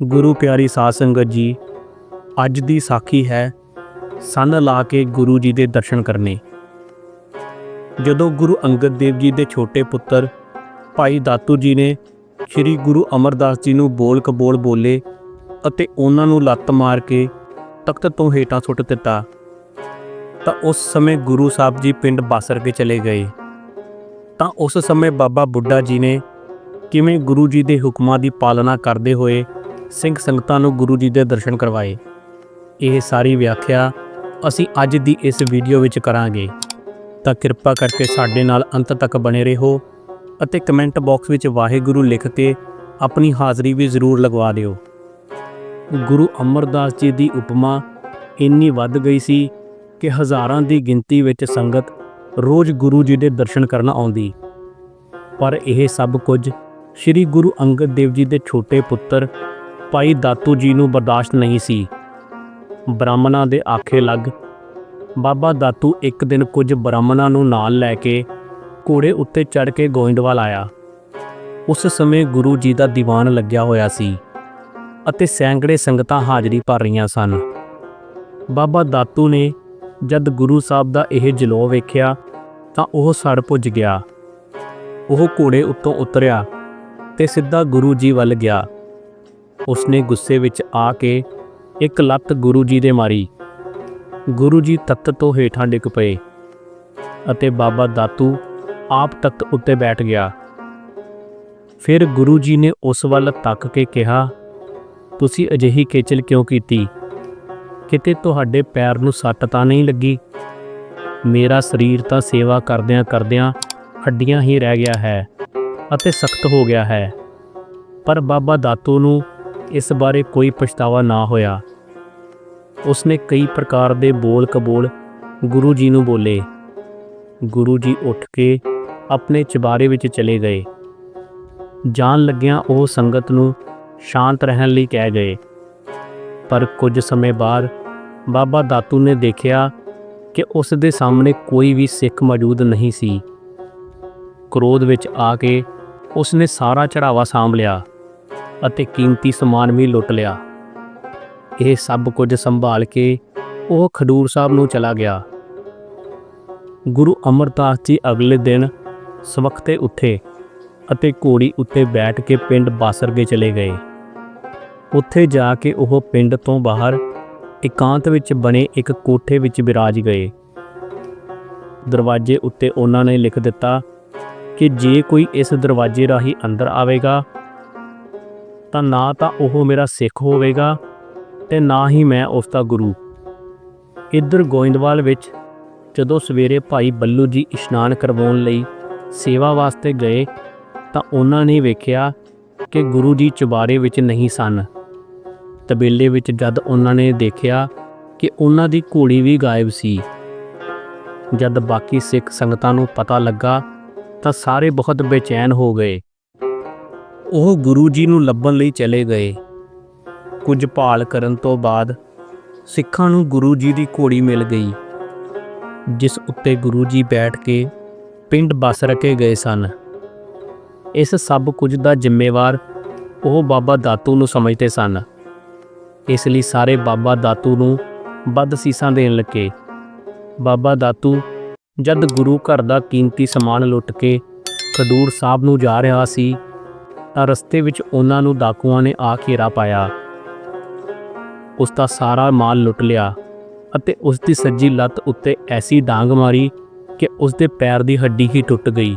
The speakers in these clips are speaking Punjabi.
ਗੁਰੂ ਪਿਆਰੀ ਸਾਧ ਸੰਗਤ ਜੀ, ਅੱਜ ਦੀ ਸਾਖੀ ਹੈ ਸੰਨ ਲਾ ਕੇ ਗੁਰੂ ਜੀ ਦੇ ਦਰਸ਼ਨ ਕਰਨੇ। ਜਦੋਂ ਗੁਰੂ ਅੰਗਦ ਦੇਵ ਜੀ ਦੇ ਛੋਟੇ ਪੁੱਤਰ ਭਾਈ ਦਾਤੂ ਜੀ ਨੇ ਸ੍ਰੀ ਗੁਰੂ ਅਮਰਦਾਸ ਜੀ ਨੂੰ ਬੋਲ ਕਬੋਲ ਬੋਲੇ ਅਤੇ ਉਹਨਾਂ ਨੂੰ ਲੱਤ ਮਾਰ ਕੇ ਤਖਤ ਤੋਂ ਹੇਠਾਂ ਸੁੱਟ ਦਿੱਤਾ, ਤਾਂ ਉਸ ਸਮੇਂ ਗੁਰੂ ਸਾਹਿਬ ਜੀ ਪਿੰਡ ਬਾਸਰ ਕੇ ਚਲੇ ਗਏ। ਤਾਂ ਉਸ ਸਮੇਂ ਬਾਬਾ ਬੁੱਢਾ ਜੀ ਨੇ ਕਿਵੇਂ ਗੁਰੂ ਜੀ ਦੇ ਹੁਕਮਾਂ ਦੀ ਪਾਲਣਾ ਕਰਦੇ ਹੋਏ ਸਿੰਘ ਸੰਗਤਾਂ ਨੂੰ ਗੁਰੂ ਜੀ ਦੇ ਦਰਸ਼ਨ ਕਰਵਾਏ। ਇਹ ਸਾਰੀ ਵਿਆਖਿਆ ਅਸੀਂ ਅੱਜ ਦੀ ਇਸ ਵੀਡੀਓ ਵਿੱਚ ਕਰਾਂਗੇ। ਤਾਂ ਕਿਰਪਾ ਕਰਕੇ ਸਾਡੇ ਨਾਲ ਅੰਤ ਤੱਕ ਬਣੇ ਰਹੋ ਅਤੇ ਕਮੈਂਟ ਬਾਕਸ ਵਿੱਚ ਵਾਹਿਗੁਰੂ ਲਿਖ ਕੇ ਆਪਣੀ ਹਾਜ਼ਰੀ ਵੀ ਜ਼ਰੂਰ ਲਗਵਾ ਦਿਓ। ਗੁਰੂ ਅਮਰਦਾਸ ਜੀ ਦੀ ਉਪਮਾ ਇੰਨੀ ਵੱਧ ਗਈ ਸੀ ਕਿ ਹਜ਼ਾਰਾਂ ਦੀ ਗਿਣਤੀ ਵਿੱਚ ਸੰਗਤ ਰੋਜ਼ ਗੁਰੂ ਜੀ ਦੇ ਦਰਸ਼ਨ ਕਰਨ ਆਉਂਦੀ। ਪਰ ਇਹ ਸਭ ਕੁਝ ਸ੍ਰੀ ਗੁਰੂ ਅੰਗਦ ਦੇਵ ਜੀ ਦੇ ਛੋਟੇ ਪੁੱਤਰ ਭਾਈ ਦਾਤੂ ਜੀ ਨੂੰ ਬਰਦਾਸ਼ਤ ਨਹੀਂ ਸੀ। ਬ੍ਰਾਹਮਣਾਂ ਦੇ ਆਖੇ ਲੱਗ, ਬਾਬਾ ਦਾਤੂ ਇੱਕ ਦਿਨ ਕੁਝ ਬ੍ਰਾਹਮਣਾਂ ਨੂੰ ਨਾਲ ਲੈ ਕੇ ਘੋੜੇ ਉੱਤੇ ਚੜ੍ਹ ਕੇ ਗੋਇੰਦਵਾਲ ਆਇਆ। ਉਸ ਸਮੇਂ ਗੁਰੂ ਜੀ ਦਾ ਦੀਵਾਨ ਲੱਗਿਆ ਹੋਇਆ ਸੀ ਅਤੇ ਸੈਂਕੜੇ ਸੰਗਤਾਂ ਹਾਜ਼ਰੀ ਭਰ ਰਹੀਆਂ ਸਨ। ਬਾਬਾ ਦਾਤੂ ਨੇ ਜਦ ਗੁਰੂ ਸਾਹਿਬ ਦਾ ਇਹ ਜਲੋ ਵੇਖਿਆ ਤਾਂ ਉਹ ਸੜ ਪੁੱਜ ਗਿਆ। ਉਹ ਘੋੜੇ ਉੱਤੋਂ ਉਤਰਿਆ ਤੇ ਸਿੱਧਾ ਗੁਰੂ ਜੀ ਵੱਲ ਗਿਆ। ਉਸਨੇ ਗੁੱਸੇ ਵਿੱਚ ਆ ਕੇ ਇੱਕ ਲੱਤ ਗੁਰੂ ਜੀ ਦੇ ਮਾਰੀ। ਗੁਰੂ ਜੀ ਤੱਤ ਤੋਂ ਹੇਠਾਂ ਡਿੱਗ ਪਏ ਅਤੇ ਬਾਬਾ ਦਾਤੂ ਆਪ ਤਖਤ ਉੱਤੇ ਬੈਠ ਗਿਆ। ਫਿਰ ਗੁਰੂ ਜੀ ਨੇ ਉਸ ਵੱਲ ਤੱਕ ਕੇ ਕਿਹਾ, ਤੁਸੀਂ ਅਜਿਹੀ ਖੇਚਲ ਕਿਉਂ ਕੀਤੀ? ਕਿਤੇ ਤੁਹਾਡੇ ਪੈਰ ਨੂੰ ਸੱਟ ਤਾਂ ਨਹੀਂ ਲੱਗੀ? ਮੇਰਾ ਸਰੀਰ ਤਾਂ ਸੇਵਾ ਕਰਦਿਆਂ ਕਰਦਿਆਂ ਹੱਡੀਆਂ ਹੀ ਰਹਿ ਗਿਆ ਹੈ ਅਤੇ ਸਖਤ ਹੋ ਗਿਆ ਹੈ। ਪਰ ਬਾਬਾ ਦਾਤੂ ਨੂੰ ਇਸ ਬਾਰੇ ਕੋਈ ਪਛਤਾਵਾ ਨਾ ਹੋਇਆ। ਉਸਨੇ ਕਈ ਪ੍ਰਕਾਰ ਦੇ ਬੋਲ ਕਬੋਲ ਗੁਰੂ ਜੀ ਨੂੰ ਬੋਲੇ। ਗੁਰੂ ਜੀ ਉੱਠ ਕੇ ਆਪਣੇ ਚਬਾਰੇ ਵਿੱਚ ਚਲੇ ਗਏ। ਜਾਣ ਲੱਗਿਆਂ ਉਹ ਸੰਗਤ ਨੂੰ ਸ਼ਾਂਤ ਰਹਿਣ ਲਈ ਕਹਿ ਗਏ। ਪਰ ਕੁਝ ਸਮੇਂ ਬਾਅਦ ਬਾਬਾ ਦਾਤੂ ਨੇ ਦੇਖਿਆ ਕਿ ਉਸ ਦੇ ਸਾਹਮਣੇ ਕੋਈ ਵੀ ਸਿੱਖ ਮੌਜੂਦ ਨਹੀਂ ਸੀ। ਕ੍ਰੋਧ ਵਿੱਚ ਆ ਕੇ ਉਸਨੇ ਸਾਰਾ ਚੜਾਵਾ ਸਾਂਭ ਲਿਆ। ਅਤੇ ਕੀਮਤੀ ਸਮਾਨ ਵੀ ਲੁੱਟ ਲਿਆ। ਇਹ ਸਭ ਕੁਝ ਸੰਭਾਲ ਕੇ ਉਹ ਖਡੂਰ ਸਾਹਿਬ ਨੂੰ ਚਲਾ ਗਿਆ। ਗੁਰੂ ਅਮਰਦਾਸ ਜੀ ਅਗਲੇ ਦਿਨ ਸਵਖਤੇ ਉੱਠੇ ਅਤੇ ਘੋੜੀ ਉੱਤੇ ਬੈਠ ਕੇ ਪਿੰਡ ਬਾਸਰਗੇ ਚਲੇ ਗਏ। ਉੱਥੇ ਜਾ ਕੇ ਉਹ ਪਿੰਡ ਤੋਂ ਬਾਹਰ ਇਕਾਂਤ ਵਿੱਚ ਬਣੇ ਇੱਕ ਕੋਠੇ ਵਿੱਚ ਬਿਰਾਜ ਗਏ। ਦਰਵਾਜ਼ੇ ਉੱਤੇ ਉਹਨਾਂ ਨੇ ਲਿਖ ਦਿੱਤਾ ਕਿ ਜੇ ਕੋਈ ਇਸ ਦਰਵਾਜ਼ੇ ਰਾਹੀਂ ਅੰਦਰ ਆਵੇਗਾ ਤਾਂ ਨਾ ਤਾਂ ਉਹ ਮੇਰਾ ਸਿੱਖ ਹੋਵੇਗਾ ਤੇ ਨਾ ਹੀ ਮੈਂ ਉਸ ਦਾ ਗੁਰੂ। ਇੱਧਰ ਗੋਇੰਦਵਾਲ ਵਿੱਚ ਜਦੋਂ ਸਵੇਰੇ ਭਾਈ ਬੱਲੂ ਜੀ ਇਸ਼ਨਾਨ ਕਰਵਾਉਣ ਲਈ ਸੇਵਾ ਵਾਸਤੇ ਗਏ, ਤਾਂ ਉਹਨਾਂ ਨੇ ਵੇਖਿਆ ਕਿ ਗੁਰੂ ਜੀ ਚੁਬਾਰੇ ਵਿੱਚ ਨਹੀਂ ਸਨ। ਤਬੇਲੇ ਵਿੱਚ ਜਦ ਉਹਨਾਂ ਨੇ ਦੇਖਿਆ ਕਿ ਉਹਨਾਂ ਦੀ ਘੋੜੀ ਵੀ ਗਾਇਬ ਸੀ, ਜਦ ਬਾਕੀ ਸਿੱਖ ਸੰਗਤਾਂ ਨੂੰ ਪਤਾ ਲੱਗਾ ਤਾਂ ਸਾਰੇ ਬਹੁਤ ਬੇਚੈਨ ਹੋ ਗਏ। ਉਹ ਗੁਰੂ ਜੀ ਨੂੰ ਲੱਭਣ ਲਈ ਚਲੇ ਗਏ। ਕੁਝ ਭਾਲ ਕਰਨ ਤੋਂ ਬਾਅਦ ਸਿੱਖਾਂ ਨੂੰ ਗੁਰੂ ਜੀ ਦੀ ਘੋੜੀ ਮਿਲ ਗਈ, ਜਿਸ ਉੱਤੇ ਗੁਰੂ ਜੀ ਬੈਠ ਕੇ ਪਿੰਡ ਬਸ ਰਕੇ ਗਏ ਸਨ। ਇਸ ਸਭ ਕੁਝ ਦਾ ਜ਼ਿੰਮੇਵਾਰ ਉਹ ਬਾਬਾ ਦਾਤੂ ਨੂੰ ਸਮਝਦੇ ਸਨ। ਇਸ ਲਈ ਸਾਰੇ ਬਾਬਾ ਦਾਤੂ ਨੂੰ ਵੱਧ ਸੀਸਾਂ ਦੇਣ ਲੱਗੇ। ਬਾਬਾ ਦਾਤੂ ਜਦ ਗੁਰੂ ਘਰ ਦਾ ਕੀਮਤੀ ਸਮਾਨ ਲੁੱਟ ਕੇ ਖਡੂਰ ਸਾਹਿਬ ਨੂੰ ਜਾ ਰਿਹਾ ਸੀ ਤਾਂ ਰਸਤੇ ਵਿੱਚ ਉਹਨਾਂ ਨੂੰ ਡਾਕੂਆਂ ਨੇ ਆ ਘੇਰਾ ਪਾਇਆ। ਉਸ ਦਾ ਸਾਰਾ ਮਾਲ ਲੁੱਟ ਲਿਆ ਅਤੇ ਉਸ ਦੀ ਸੱਜੀ ਲੱਤ ਉੱਤੇ ਐਸੀ ਡਾਂਗ ਮਾਰੀ ਕਿ ਉਸ ਦੇ ਪੈਰ ਦੀ ਹੱਡੀ ਹੀ ਟੁੱਟ ਗਈ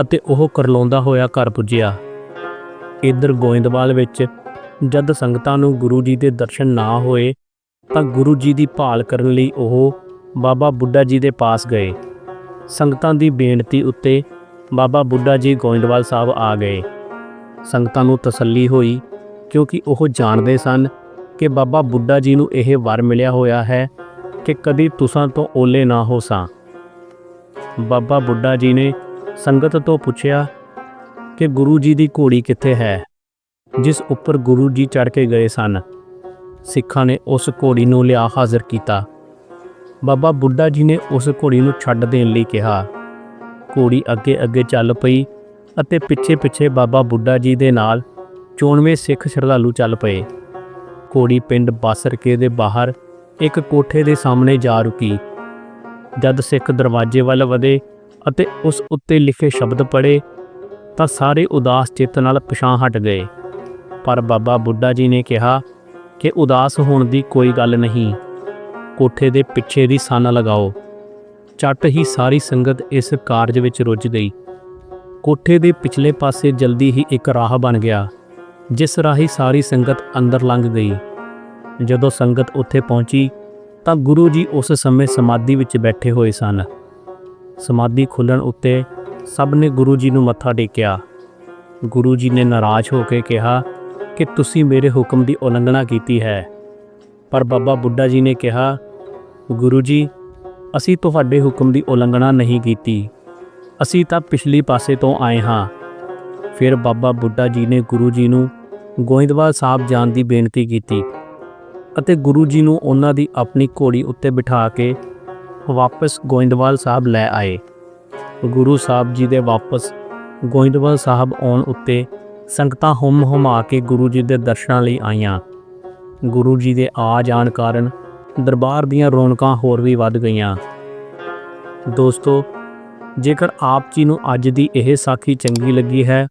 ਅਤੇ ਉਹ ਕਰਲਾਉਂਦਾ ਹੋਇਆ ਘਰ ਪੁੱਜਿਆ। ਇਧਰ ਗੋਇੰਦਵਾਲ ਵਿੱਚ ਜਦ ਸੰਗਤਾਂ ਨੂੰ ਗੁਰੂ ਜੀ ਦੇ ਦਰਸ਼ਨ ਨਾ ਹੋਏ ਤਾਂ ਗੁਰੂ ਜੀ ਦੀ ਭਾਲ ਕਰਨ ਲਈ ਉਹ ਬਾਬਾ ਬੁੱਢਾ ਜੀ ਦੇ ਪਾਸ ਗਏ। ਸੰਗਤਾਂ ਦੀ ਬੇਨਤੀ ਉੱਤੇ ਬਾਬਾ ਬੁੱਢਾ ਜੀ ਗੋਇੰਦਵਾਲ ਸਾਹਿਬ ਆ ਗਏ। ਸੰਗਤਾਂ ਨੂੰ ਤਸੱਲੀ ਹੋਈ, ਕਿਉਂਕਿ ਉਹ ਜਾਣਦੇ ਸਨ ਕਿ ਬਾਬਾ ਬੁੱਢਾ ਜੀ ਨੂੰ ਇਹ ਵਰ ਮਿਲਿਆ ਹੋਇਆ ਹੈ ਕਿ ਕਦੀ ਤੁਸਾਂ ਤੋਂ ਓਲੇ ਨਾ ਹੋ ਸਾਂ। ਬਾਬਾ ਬੁੱਢਾ ਜੀ ਨੇ ਸੰਗਤ ਤੋਂ ਪੁੱਛਿਆ ਕਿ ਗੁਰੂ ਜੀ ਦੀ ਘੋੜੀ ਕਿੱਥੇ ਹੈ, ਜਿਸ ਉੱਪਰ ਗੁਰੂ ਜੀ ਚੜ ਕੇ ਗਏ ਸਨ। ਸਿੱਖਾਂ ਨੇ ਉਸ ਘੋੜੀ ਨੂੰ ਲਿਆ ਹਾਜ਼ਰ ਕੀਤਾ। ਬਾਬਾ ਬੁੱਢਾ ਜੀ ਨੇ ਉਸ ਘੋੜੀ ਨੂੰ ਛੱਡ ਦੇਣ ਲਈ ਕਿਹਾ। ਘੋੜੀ ਅੱਗੇ ਅੱਗੇ ਚੱਲ ਪਈ ਅਤੇ ਪਿੱਛੇ ਪਿੱਛੇ ਬਾਬਾ ਬੁੱਢਾ ਜੀ ਦੇ ਨਾਲ 94 ਸਿੱਖ ਸ਼ਰਧਾਲੂ ਚੱਲ ਪਏ। ਘੋੜੀ ਪਿੰਡ ਬਾਸਰਕੇ ਦੇ ਬਾਹਰ ਇੱਕ ਕੋਠੇ ਦੇ ਸਾਹਮਣੇ ਜਾ ਰੁਕੀ। ਜਦ ਸਿੱਖ ਦਰਵਾਜ਼ੇ ਵੱਲ ਵਧੇ ਅਤੇ ਉਸ ਉੱਤੇ ਲਿਖੇ ਸ਼ਬਦ ਪੜ੍ਹੇ ਤਾਂ ਸਾਰੇ ਉਦਾਸ ਚਿੱਤ ਨਾਲ ਪਿਛਾਂ ਹਟ ਗਏ। ਪਰ ਬਾਬਾ ਬੁੱਢਾ ਜੀ ਨੇ ਕਿਹਾ ਕਿ ਉਦਾਸ ਹੋਣ ਦੀ ਕੋਈ ਗੱਲ ਨਹੀਂ। ਕੋਠੇ ਦੇ ਪਿੱਛੇ ਦੀ ਸਾਨਾ ਲਗਾਓ। ਚੱਟ ਹੀ ਸਾਰੀ ਸੰਗਤ ਇਸ ਕਾਰਜ ਵਿੱਚ ਰੁੱਝ ਗਈ। ਕੋਠੇ ਦੇ ਪਿਛਲੇ ਪਾਸੇ ਜਲਦੀ ਹੀ ਇੱਕ ਰਾਹ ਬਣ ਗਿਆ, ਜਿਸ ਰਾਹੀਂ ਸਾਰੀ ਸੰਗਤ ਅੰਦਰ ਲੰਘ ਗਈ। ਜਦੋਂ ਸੰਗਤ ਉੱਥੇ ਪਹੁੰਚੀ, ਤਾਂ ਗੁਰੂ ਜੀ ਉਸ ਸਮੇਂ ਸਮਾਧੀ ਵਿੱਚ ਬੈਠੇ ਹੋਏ ਸਨ। ਸਮਾਧੀ ਖੁੱਲਣ ਉੱਤੇ ਸਭ ਨੇ ਗੁਰੂ ਜੀ ਨੂੰ ਮੱਥਾ ਟੇਕਿਆ। ਗੁਰੂ ਜੀ ਨੇ ਨਾਰਾਜ਼ ਹੋ ਕੇ ਕਿਹਾ ਕਿ ਤੁਸੀਂ ਮੇਰੇ ਹੁਕਮ ਦੀ ਉਲੰਘਣਾ ਕੀਤੀ ਹੈ। ਪਰ ਬਾਬਾ ਬੁੱਢਾ ਜੀ ਨੇ ਕਿਹਾ, ਗੁਰੂ ਜੀ, ਅਸੀਂ ਤੁਹਾਡੇ ਹੁਕਮ ਦੀ ਉਲੰਘਣਾ ਨਹੀਂ ਕੀਤੀ। ਅਸੀਂ ਤਾਂ ਪਿਛਲੇ ਪਾਸੇ ਤੋਂ ਆਏ ਹਾਂ। ਫਿਰ ਬਾਬਾ ਬੁੱਢਾ ਜੀ ਨੇ ਗੁਰੂ ਜੀ ਨੂੰ ਗੋਇੰਦਵਾਲ ਸਾਹਿਬ ਜਾਣ ਦੀ ਬੇਨਤੀ ਕੀਤੀ ਅਤੇ ਗੁਰੂ ਜੀ ਨੂੰ ਉਹਨਾਂ ਦੀ ਆਪਣੀ ਘੋੜੀ ਉੱਤੇ ਬਿਠਾ ਕੇ ਵਾਪਸ ਗੋਇੰਦਵਾਲ ਸਾਹਿਬ ਲੈ ਆਏ। ਗੁਰੂ ਸਾਹਿਬ ਜੀ ਦੇ ਵਾਪਸ ਗੋਇੰਦਵਾਲ ਸਾਹਿਬ ਆਉਣ ਉੱਤੇ ਸੰਗਤਾਂ ਹੁਮ ਹੁਮਾ ਕੇ ਗੁਰੂ ਜੀ ਦੇ ਦਰਸ਼ਨਾਂ ਲਈ ਆਈਆਂ। ਗੁਰੂ ਜੀ ਦੇ ਆ ਜਾਣ ਕਾਰਨ ਦਰਬਾਰ ਦੀਆਂ ਰੌਣਕਾਂ ਹੋਰ ਵੀ ਵੱਧ ਗਈਆਂ। ਦੋਸਤੋ ਜੇਕਰ ਆਪ ਜੀ ਨੂੰ ਅੱਜ ਦੀ ਇਹ ਸਾਖੀ ਚੰਗੀ ਲੱਗੀ ਹੈ,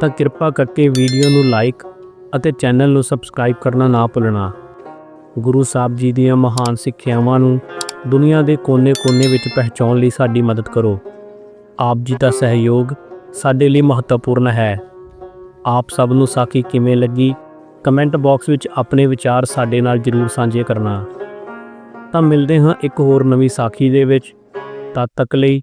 ਤਾਂ ਕਿਰਪਾ ਕਰਕੇ ਵੀਡੀਓ ਨੂੰ ਲਾਈਕ ਅਤੇ ਚੈਨਲ ਨੂੰ ਸਬਸਕ੍ਰਾਈਬ ਕਰਨਾ ਨਾ ਭੁੱਲਣਾ। ਗੁਰੂ ਸਾਹਿਬ ਜੀ ਦੀਆਂ ਮਹਾਨ ਸਿੱਖਿਆਵਾਂ ਨੂੰ ਦੁਨੀਆ ਦੇ ਕੋਨੇ-ਕੋਨੇ ਵਿੱਚ ਪਹੁੰਚਾਉਣ ਲਈ ਸਾਡੀ ਮਦਦ ਕਰੋ। ਆਪ ਜੀ ਦਾ ਸਹਿਯੋਗ ਸਾਡੇ ਲਈ ਮਹੱਤਵਪੂਰਨ ਹੈ। ਆਪ ਸਭ ਨੂੰ ਸਾਖੀ ਕਿਵੇਂ ਲੱਗੀ? ਕਮੈਂਟ ਬਾਕਸ ਵਿੱਚ ਆਪਣੇ ਵਿਚਾਰ ਸਾਡੇ ਨਾਲ ਜਰੂਰ ਸਾਂਝੇ ਕਰਨਾ। ਤਾਂ ਮਿਲਦੇ ਹਾਂ ਇੱਕ ਹੋਰ ਨਵੀਂ ਸਾਖੀ ਦੇ ਵਿੱਚ। ਤਦ ਤੱਕ ਲਈ